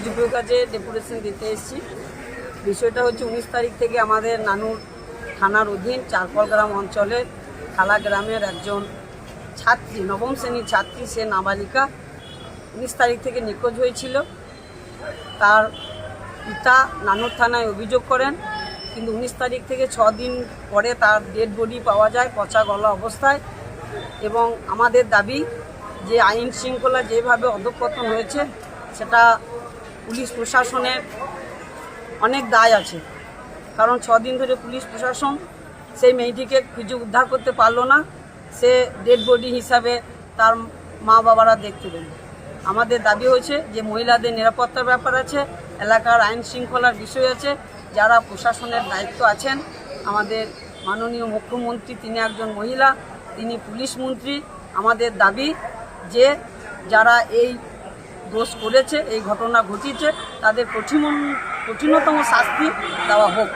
ডিজিপির কাছে ডেপুটেশন দিতে এসেছি। বিষয়টা হচ্ছে উনিশ তারিখ থেকে আমাদের নানুর থানার অধীন চারপল গ্রাম অঞ্চলের খালা গ্রামের একজন ছাত্রী, নবম শ্রেণির ছাত্রী, সে নাবালিকা উনিশ তারিখ থেকে নিখোঁজ হয়েছিল। তার পিতা নানুর থানায় অভিযোগ করেন, কিন্তু উনিশ তারিখ থেকে ছ দিন পরে তার ডেড বডি পাওয়া যায় পচা গলা অবস্থায় এবং আমাদের দাবি যে আইন শৃঙ্খলা যেভাবে অধঃপতন হয়েছে, সেটা পুলিশ প্রশাসনের অনেক দায় আছে। কারণ ছ দিন ধরে পুলিশ প্রশাসন সেই মেয়েটিকে খুঁজে উদ্ধার করতে পারল না। সে ডেড বডি হিসাবে তার মা বাবারা দেখতে পেল। আমাদের দাবি হয়েছে যে মহিলাদের নিরাপত্তার ব্যাপার আছে, এলাকার আইন শৃঙ্খলার বিষয় আছে, যারা প্রশাসনের দায়িত্ব আছেন। আমাদের মাননীয় মুখ্যমন্ত্রী, তিনি একজন মহিলা, তিনি পুলিশ মন্ত্রী। আমাদের দাবি যে যারা এই দোষ করেছে এই ঘটনা ঘটিয়েছে তাদের কঠিন কঠিনতম শাস্তি দেওয়া হোক।